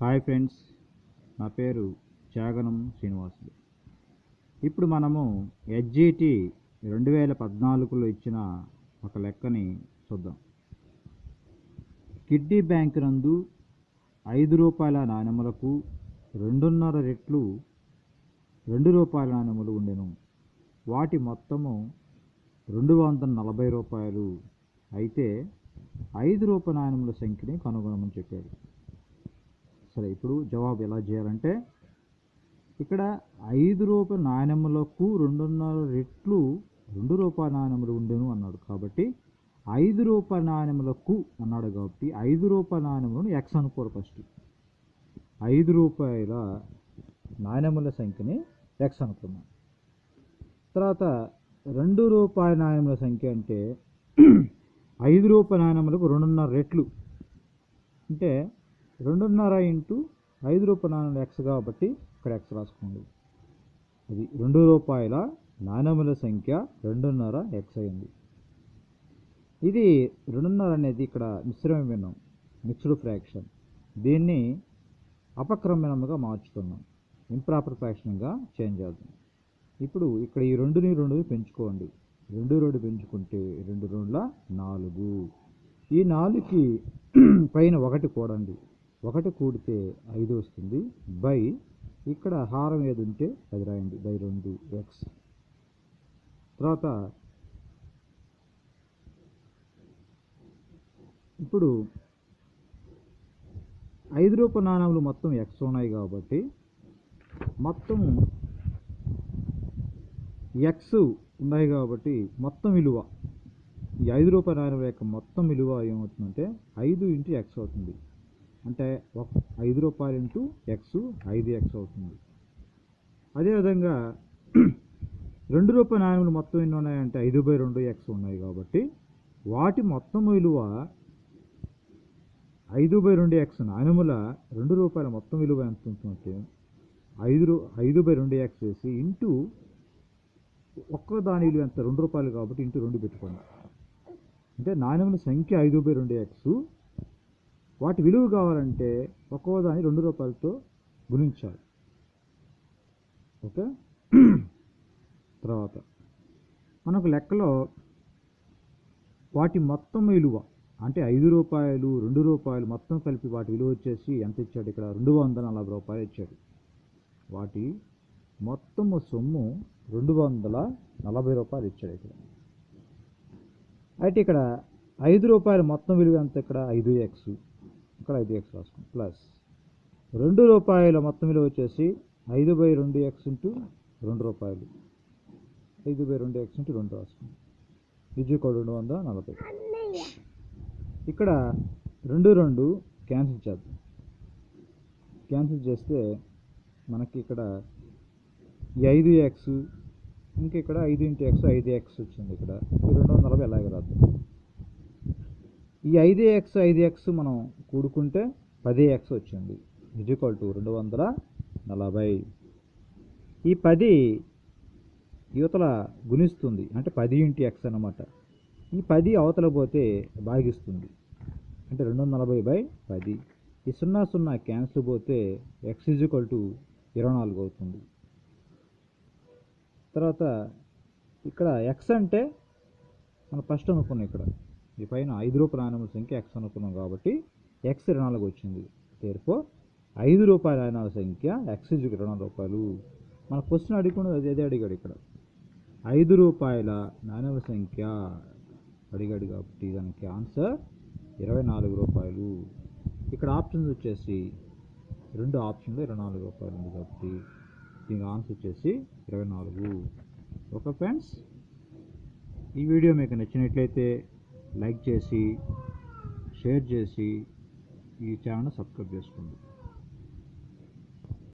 Hi friends నా పేరు త్యాగనం శ్రీనివాసులు. ఇప్పుడు మనము ఎస్జిటి రెండు వేల పద్నాలుగులో ఇచ్చిన ఒక లెక్కని చూద్దాం. కిడ్నీ బ్యాంక్ నందు ఐదు రూపాయల నాణెములకు రెండున్నర రెట్లు రెండు రూపాయల నాణెములు ఉండెను. వాటి మొత్తము రెండు వందల నలభై రూపాయలు. అయితే ఐదు రూప నాణెముల సంఖ్యని కనుగొనమని చెప్పాడు. సరే ఇప్పుడు జవాబు ఎలా చేయాలంటే ఇక్కడ ఐదు రూప నాణెములకు రెండున్నర రెట్లు రెండు రూపాయల నాణెములు ఉండెను అన్నాడు. కాబట్టి ఐదు రూప నాణెములకు అన్నాడు కాబట్టి ఐదు రూప నాణ్యములను ఎక్స్ అనుకోరు ఫస్ట్. ఐదు రూపాయల నాణెముల సంఖ్యని ఎక్స్ అనుకున్నాం తర్వాత రెండు రూపాయల నాణ్యముల సంఖ్య అంటే ఐదు రూపాయల నాణ్యములకు రెండున్నర రెట్లు. అంటే రెండున్నర ఇంటూ ఐదు రూపాయల నాణ్యం ఎక్స్ కాబట్టి ఇక్కడ ఎక్స్ రాసుకోండి. అది రెండు రూపాయల నాణ్యముల సంఖ్య రెండున్నర ఎక్స్ అయింది. ఇది రెండున్నర అనేది ఇక్కడ మిశ్రమం మిక్స్డ్ ఫ్రాక్షన్ దీన్ని అపక్రమణముగా మార్చుతున్నాం. ఇంప్రాపర్ ఫ్రాక్షన్గా చేంజ్ అవుతుంది ఇప్పుడు ఇక్కడ ఈ రెండుని రెండు పెంచుకోండి. రెండు రెండు పెంచుకుంటే రెండు రెండుల నాలుగు. ఈ నాలుగుకి పైన ఒకటి కూడండి. ఒకటి కూడితే ఐదు వస్తుంది. బై. ఇక్కడ హారం ఏది ఉంటే అది రాయండి. బై రెండు ఎక్స్. తర్వాత ఇప్పుడు ఐదు రూపాయ నాణాలు మొత్తం ఎక్స్ ఉన్నాయి కాబట్టి మొత్తము ఎక్స్ ఉన్నాయి కాబట్టి మొత్తం విలువ. ఈ ఐదు రూపాయల నాణ్యం యొక్క మొత్తం విలువ ఏమవుతుందంటే ఐదు ఇంటూ ఎక్స్ అవుతుంది. అంటే ఒక ఐదు రూపాయలు ఇంటూ ఎక్స్ ఐదు ఎక్స్ అవుతుంది. అదేవిధంగా రెండు రూపాయల నాణ్యములు మొత్తం ఎన్ని ఉన్నాయంటే ఐదు బై రెండు ఎక్స్ ఉన్నాయి కాబట్టి వాటి మొత్తం విలువ ఐదు బై రెండు ఎక్స్ నాణ్యముల రెండు రూపాయల మొత్తం విలువ ఎంత ఉంటుందంటే ఐదు రూ- ఐదు బై రెండు ఎక్స్ వేసి ఇంటూ ఒక్క దాని విలువ ఎంత రెండు రూపాయలు కాబట్టి ఇంటూ రెండు పెట్టుకోండి. అంటే నాణ్యముల సంఖ్య ఐదు బై రెండు ఎక్స్ వాటి విలువ కావాలంటే ఒక్కో దాన్ని రెండు రూపాయలతో గుణించాలి. ఓకే? తర్వాత మనకు లెక్కలో వాటి మొత్తం విలువ అంటే ఐదు రూపాయలు రెండు రూపాయలు మొత్తం కలిపి వాటి విలువ వచ్చేసి ఎంత ఇచ్చాడు ఇక్కడ? రెండు వందల నలభై రూపాయలు ఇచ్చాడు. వాటి మొత్తము సొమ్ము రెండు వందల నలభై రూపాయలు ఇచ్చాడు ఇక్కడ. అయితే ఇక్కడ ఐదు రూపాయలు మొత్తం విలువ ఎంత ఇక్కడ? ఐదు ఎక్స్ ఇక్కడ ఐదు ఎక్స్ రాసుకోండి ప్లస్ రెండు రూపాయల మొత్తం విలువ వచ్చేసి ఐదు బై రెండు ఎక్స్ ఇంటూ రెండు రూపాయలు. ఐదు బై రెండు ఎక్స్ ఇంటూ రెండు రాసుకోండి ఇది కూడా రెండు వందల నలభై. ఇక్కడ రెండు రెండు క్యాన్సిల్ చేద్దాం. క్యాన్సిల్ చేస్తే మనకి ఇక్కడ ఈ ఐదు ఎక్స్ ఇంకా ఇక్కడ ఐదు ఇంటూ ఎక్స్ ఐదు ఎక్స్ వచ్చింది ఇక్కడ. ఈ రెండు వందల నలభై ఎలాగ రాదు ఈ ఐదు ఎక్స్ ఐదు ఎక్స్ మనం కూడుకుంటే పది ఎక్స్ వచ్చింది. ఈక్వల్ టు రెండు వందల నలభై. ఈ పది యువతల గుణిస్తుంది. అంటే పది ఇంటి ఎక్స్ అన్నమాట. ఈ పది అవతల పోతే భాగిస్తుంది. అంటే రెండు వందల నలభై బై పది. ఈ సున్నా సున్నా క్యాన్సిల్ పోతే ఎక్స్ ఈక్వల్ టు ఇరవై నాలుగు అవుతుంది. తర్వాత ఇక్కడ ఎక్స్ అంటే మనం ఫస్ట్ అనుకున్నాం ఇక్కడ. ఈ పైన ఐదు రూపాయల నాణ్యముల సంఖ్య ఎక్స్ అనుకున్నాం కాబట్టి ఎక్స్ రుణాలకు వచ్చింది. తేర్ఫో ఐదు రూపాయల నాణ్యాల సంఖ్య ఎక్స్ ఇరవై రూపాయలు. మన క్వశ్చన్ అడిగినది అదే అదే అడిగాడు ఇక్కడ. ఐదు రూపాయల నాణ్యముల సంఖ్య అడిగాడు కాబట్టి దానికి ఆన్సర్ ఇరవై నాలుగు రూపాయలు. ఇక్కడ ఆప్షన్స్ వచ్చేసి రెండు ఆప్షన్లు ఇరవై నాలుగు రూపాయలు ఉంది కాబట్టి దీని ఆన్సర్ వచ్చేసి ఇరవై నాలుగు. ఓకే ఫ్రెండ్స్ ఈ వీడియో మీకు నచ్చినట్లయితే లైక్ చేసి షేర్ చేసి ఈ ఛానల్ సబ్స్క్రైబ్ చేసుకోండి.